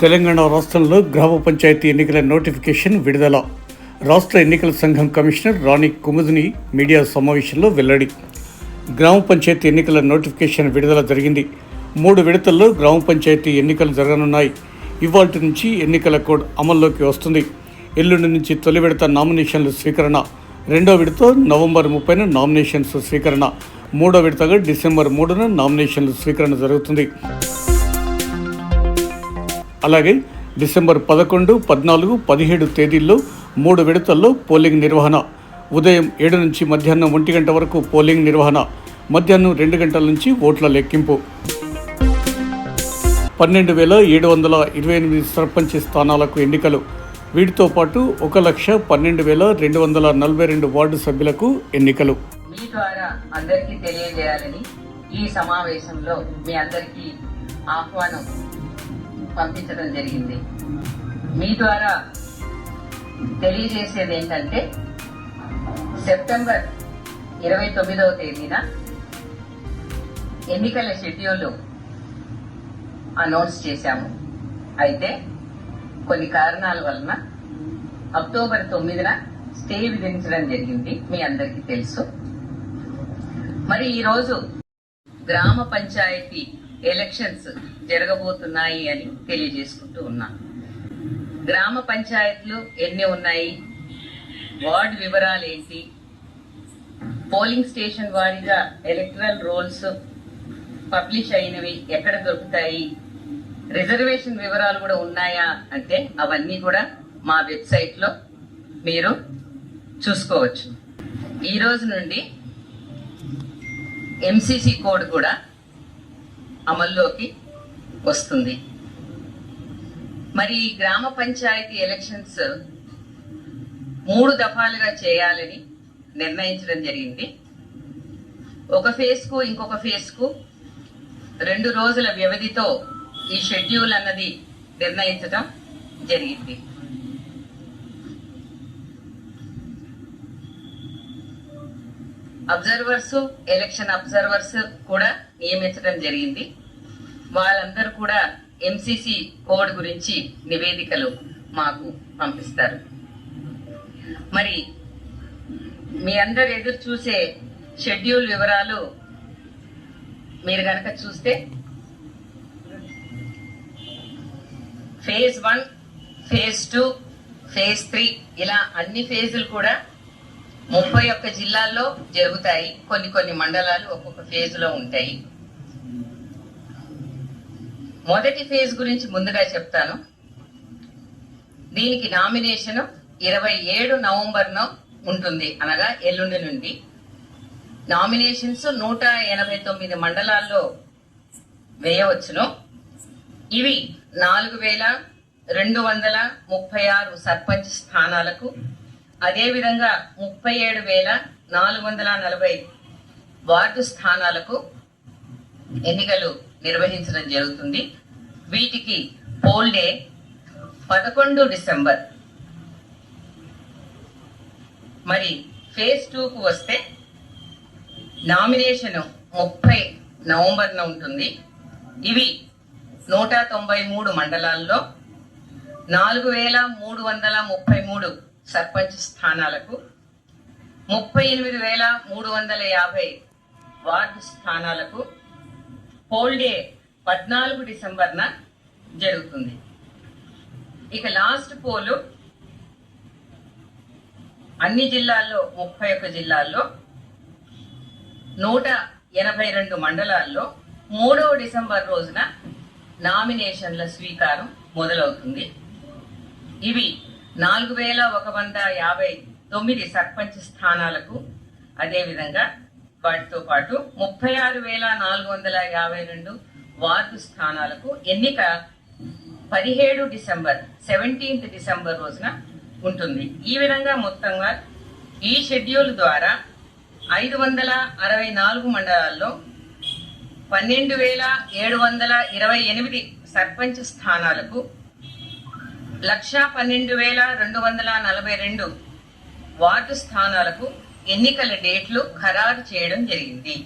తెలంగాణ రాష్ట్రంలో గ్రామ పంచాయతీ ఎన్నికల నోటిఫికేషన్ విడుదల. రాష్ట్ర ఎన్నికల సంఘం కమిషనర్ రాణి కుముదిని మీడియా సమావేశంలో వెల్లడి. గ్రామ పంచాయతీ ఎన్నికల నోటిఫికేషన్ విడుదల జరిగింది. మూడు విడతల్లో గ్రామ పంచాయతీ ఎన్నికలు జరగనున్నాయి. ఇవాటి నుంచి ఎన్నికల కోడ్ అమల్లోకి వస్తుంది. ఎల్లుండి నుంచి తొలి విడత నామినేషన్ల స్వీకరణ. రెండో విడత నవంబర్ ముప్పైన నామినేషన్స్ స్వీకరణ. మూడో విడతగా డిసెంబర్ మూడున నామినేషన్ల స్వీకరణ జరుగుతుంది. అలాగే డిసెంబర్ పదకొండు పద్నాలుగు పదిహేడు తేదీల్లో మూడు విడతల్లో పోలింగ్ నిర్వహణ. ఉదయం ఏడు నుంచి మధ్యాహ్నం ఒంటి గంట వరకు పోలింగ్ నిర్వహణ. మధ్యాహ్నం రెండు గంటల నుంచి ఓట్ల లెక్కింపు. పన్నెండు వేల ఏడు వందల ఇరవై ఎనిమిది సర్పంచ్ స్థానాలకు ఎన్నికలు. వీటితో పాటు ఒక లక్ష పన్నెండు వేల రెండు వందల నలభై రెండు వార్డు సభ్యులకు ఎన్నికలు. మీ ద్వారా అందరికీ తెలియజేయాలని ఈ సమావేశంలో మీ అందరికీ ఆహ్వానం పంపించడం జరిగింది. మీ ద్వారా తెలియజేసేది ఏంటంటే సెప్టెంబర్ ఇరవై తొమ్మిదవ తేదీన ఎన్నికల షెడ్యూల్ అనౌన్స్ చేశాము. అయితే కొన్ని కారణాల వలన అక్టోబర్ తొమ్మిదిన స్టే విధించడం జరిగింది. మీ అందరికీ తెలుసు. మరి ఈరోజు గ్రామ పంచాయతీ ఎలక్షన్స్ జరగబోతున్నాయి అని తెలియజేసుకుంటూ ఉన్నాను. గ్రామ పంచాయతీలు ఎన్ని ఉన్నాయి? వార్డు వివరాలు ఏంటి? పోలింగ్ స్టేషన్ వారీగా ఎలక్ట్రల్ రోల్స్ పబ్లిష్ అయినవి ఎక్కడ దొరుకుతాయి? రిజర్వేషన్ వివరాలు కూడా ఉన్నాయా అంటే అవన్నీ కూడా మా వెబ్సైట్లో మీరు చూసుకోవచ్చు. ఈ రోజు నుండి ఎంసీసీ కోడ్ కూడా అమల్లోకి వస్తుంది. మరి గ్రామ పంచాయతీ ఎలక్షన్స్ మూడు దఫాలుగా చేయాలని నిర్ణయించడం జరిగింది. ఒక ఫేజ్కు ఇంకొక ఫేజ్కు రెండు రోజుల వ్యవధితో ఈ షెడ్యూల్ అన్నది నిర్ణయించడం జరిగింది. అబ్జర్వర్స్ ఎలక్షన్ అబ్జర్వర్స్ కూడా నియమించడం జరిగింది. వాళ్ళందరూ కూడా ఎంసీసీ కోడ్ గురించి నివేదికలు మాకు పంపిస్తారు. మరి మీ అందరు ఎదురు చూసే షెడ్యూల్ వివరాలు మీరు కనుక చూస్తే phase one phase two phase three ఇలా అన్ని ఫేజులు కూడా ముప్పై ఒక్క జిల్లాల్లో జరుగుతాయి. కొన్ని కొన్ని మండలాలు ఒక్కొక్క ఫేజ్లో ఉంటాయి. మొదటి ఫేజ్ గురించి ముందుగా చెప్తాను. దీనికి నామినేషన్ ఇరవై ఏడు నవంబర్న ఉంటుంది. అనగా ఎల్లుండి నుండి. నామినేషన్స్ నూట ఎనభై తొమ్మిది మండలాల్లో వేయవచ్చును. ఇవి నాలుగు వేల రెండు వందల ముప్పై ఆరు సర్పంచ్ స్థానాలకు అదేవిధంగా ముప్పై ఏడు వేల నాలుగు వందల నలభై వార్డు స్థానాలకు ఎన్నికలు నిర్వహించడం జరుగుతుంది. వీటికి పోల్ డే పదకొండు డిసెంబర్. మరి ఫేజ్ టూకు వస్తే నామినేషన్ ముప్పై నవంబర్న ఉంటుంది. ఇవి నూట తొంభై మూడు మండలాల్లో నాలుగు వేల మూడు వందల ముప్పై మూడు సర్పంచ్ స్థానాలకు ముప్పై ఎనిమిది వేల మూడు వందల యాభై వార్డు స్థానాలకు హోల్ డే పద్నాలుగు డిసెంబర్న జరుగుతుంది. ఇక లాస్ట్ పోలు అన్ని జిల్లాల్లో ముప్పై ఒక్క జిల్లాల్లో నూట ఎనభై రెండు మండలాల్లో మూడవ డిసెంబర్ రోజున నామినేషన్ల స్వీకారం మొదలవుతుంది. ఇవి నాలుగు వేల ఒక వంద యాభై తొమ్మిది సర్పంచ్ స్థానాలకు అదేవిధంగా వాటితో పాటు ముప్పై ఆరు వేల నాలుగు వందల యాభై రెండు వార్డు స్థానాలకు ఎన్నిక పదిహేడు డిసెంబర్ సెవెంటీన్త్ డిసెంబర్ రోజున ఉంటుంది. ఈ విధంగా మొత్తంగా ఈ షెడ్యూల్ ద్వారా ఐదు వందల అరవై నాలుగు మండలాల్లో పన్నెండు వేల ఏడు వందల ఇరవై ఎనిమిది సర్పంచ్ స్థానాలకు లక్ష పన్నెండు వేల రెండు వందల నలభై రెండు వార్డు స్థానాలకు ఎన్నికల డేట్లు ఖరారు చేయడం జరిగింది.